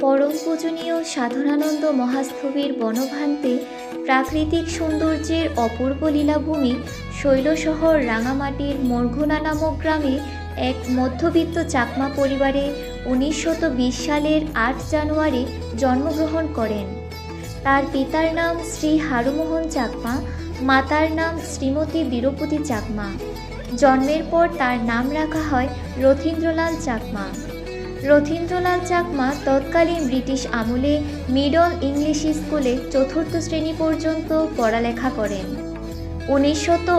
পরম পূজনীয় সাধনানন্দ মহাস্থবির বনভান্তে প্রাকৃতিক সৌন্দর্যের অপূর্ব লীলাভূমি শৈলশহর রাঙামাটির মরঘুনা নামক গ্রামে এক মধ্যবিত্ত চাকমা পরিবারে উনিশশো বিশ সালের আট জানুয়ারি জন্মগ্রহণ করেন। তার পিতার নাম শ্রী হারুমোহন চাকমা, মাতার নাম শ্রীমতী বীরপতি চাকমা। জন্মের পর তার নাম রাখা হয় রথীন্দ্রলাল চাকমা। রথীন্দ্রলাল চাকমা তৎকালীন ব্রিটিশ আমলে মিডল ইংলিশ স্কুলে চতুর্থ শ্রেণি পর্যন্ত পড়ালেখা করেন।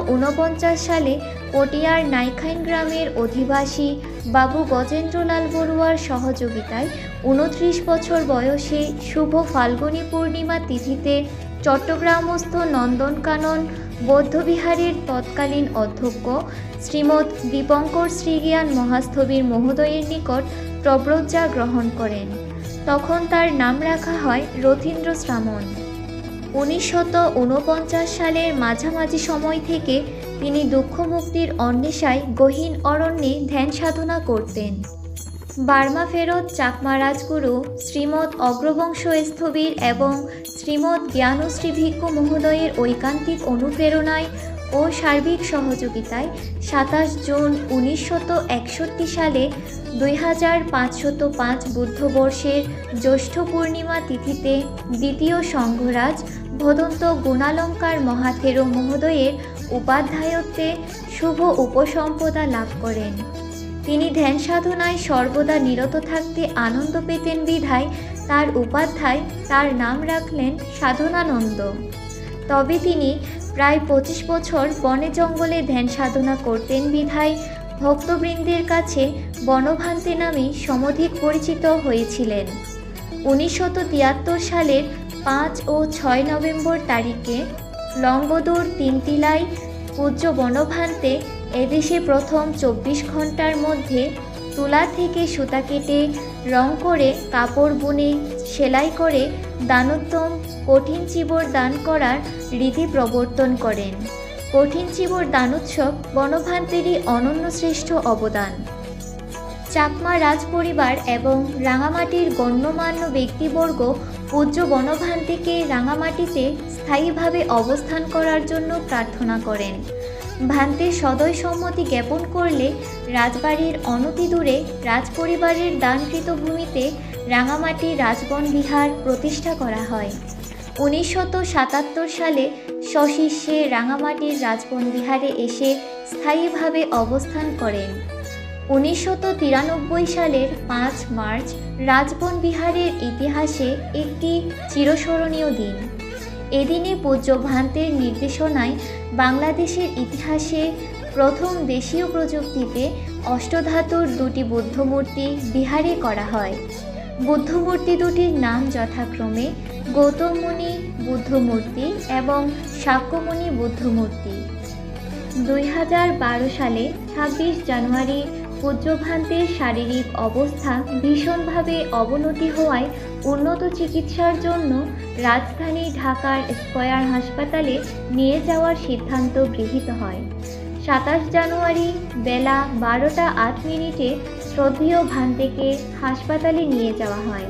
উনপঞ্চাশ সালে পটিয়ার নাইখাইন গ্রামের অধিবাসী বাবু গজেন্দ্রলাল বড়ুয়ার সহযোগিতায় উনত্রিশ বছর বয়সে শুভ ফাল্গুনী পূর্ণিমা তিথিতে চট্টগ্রামস্থ নন্দনকানন বৌদ্ধবিহারের তৎকালীন অধ্যক্ষ শ্রীমৎ দীপঙ্কর শ্রীজ্ঞান মহাস্থবির মহোদয়ের নিকট প্রব্রজ্জা গ্রহণ করেন। তখন তার নাম রাখা হয় রথীন্দ্র শ্রামণ। উনিশশত সালের মাঝামাঝি সময় থেকে তিনি দুঃখ মুক্তির অন্বেষায় গহীন অরণ্যে ধ্যান সাধনা করতেন। বার্মা ফেরত চাকমা রাজগুরু শ্রীমৎ অগ্রবংশ স্থবির এবং শ্রীমৎ জ্ঞানশ্রী ভিক্ষু মহোদয়ের ঐকান্তিক অনুপ্রেরণায় ও সার্বিক সহযোগিতায় সাতাশ জুন উনিশশত একষট্টি সালে দুই হাজার পাঁচশত পাঁচ বুদ্ধবর্ষের জ্যৈষ্ঠ পূর্ণিমা তিথিতে দ্বিতীয় সংঘরাজ ভদন্ত গুণালঙ্কার মহাথেরো মহোদয়ের উপাধ্যায়ত্বে শুভ উপসম্পদা লাভ করেন। তিনি ধ্যান সাধনায় সর্বদা নিরত থাকতে আনন্দ পেতেন বিধায়, তার উপাধ্যায় তার নাম রাখলেন সাধনানন্দ। তবে তিনি প্রায় পঁচিশ বছর বনে জঙ্গলে ধ্যান সাধনা করতেন বিধায়, ভক্তবৃন্দের কাছে বনভান্তে নামে সমধিক পরিচিত হয়েছিলেন। উনিশশত তিয়াত্তর সালের পাঁচ ও ছয় নভেম্বর তারিখে লঙ্গদুর তিনতিলায় পূজ্য বনভান্তে এদেশে প্রথম চব্বিশ ঘণ্টার মধ্যে তুলা থেকে সুতা কেটে রং করে কাপড় বুনে সেলাই করে দানোত্তম কঠিন চিবর দান করার রীতি প্রবর্তন করেন। কঠিন চিবর দানোৎসব বনভান্তেরই অনন্য শ্রেষ্ঠ অবদান। চাকমা রাজপরিবার এবং রাঙামাটির গণ্যমান্য ব্যক্তিবর্গ পূজ্য বনভান্তিকে রাঙামাটিতে স্থায়ীভাবে অবস্থান করার জন্য প্রার্থনা করেন। ভান্তের সদয় সম্মতি জ্ঞাপন করলে রাজবাড়ির অনতি দূরে রাজপরিবারের দানকৃত ভূমিতে রাঙামাটি রাজবন বিহার প্রতিষ্ঠা করা হয়। উনিশশত সাতাত্তর সালে সশিষ্যে রাঙামাটির রাজবন বিহারে এসে স্থায়ীভাবে অবস্থান করেন। উনিশশত তিরানব্বই সালের পাঁচ মার্চ রাজবন বিহারের ইতিহাসে একটি চিরস্মরণীয় দিন। এদিনে পূজ্য ভান্তের নির্দেশনায় বাংলাদেশের ইতিহাসে প্রথম দেশীয় প্রযুক্তিতে অষ্টধাতুর দুটি বুদ্ধমূর্তি বিহারে করা হয়। বুদ্ধমূর্তি দুটির নাম যথাক্রমে গৌতম মুনি বুদ্ধমূর্তি এবং শাক্যমুনি বুদ্ধমূর্তি। দুই হাজার বারো সালে ছাব্বিশ জানুয়ারি পূজ্যভান্তের শারীরিক অবস্থা ভীষণভাবে অবনতি হওয়ায় উন্নত চিকিৎসার জন্য রাজধানী ঢাকার স্কয়ার হাসপাতালে নিয়ে যাওয়ার সিদ্ধান্ত গৃহীত হয়। সাতাশ জানুয়ারি বেলা বারোটা আট মিনিটে শ্রদ্ধেয় ভান্তেকে হাসপাতালে নিয়ে যাওয়া হয়।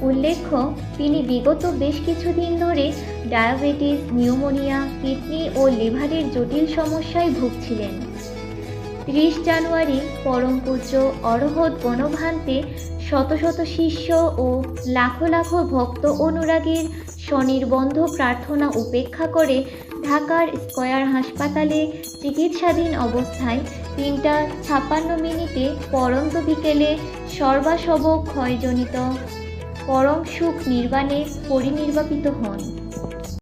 উল্লেখ্য, তিনি বিগত বেশ কিছুদিন ধরে ডায়াবেটিস, নিউমোনিয়া, কিডনি ও লিভারের জটিল সমস্যায় ভুগছিলেন। ত্রিশ জানুয়ারি পরম পূজ্য অরহত বনভান্তে শত শত শিষ্য ও লাখো লাখো ভক্ত অনুরাগীর স্বনির্বন্ধ প্রার্থনা উপেক্ষা করে ঢাকার স্কয়ার হাসপাতালে চিকিৎসাধীন অবস্থায় তিনটা ছাপ্পান্ন মিনিটে পরন্ত বিকেলে সর্বাসব ক্ষয়জনিত পরম সুখ নির্বাণে পরিনির্বাপিত হন।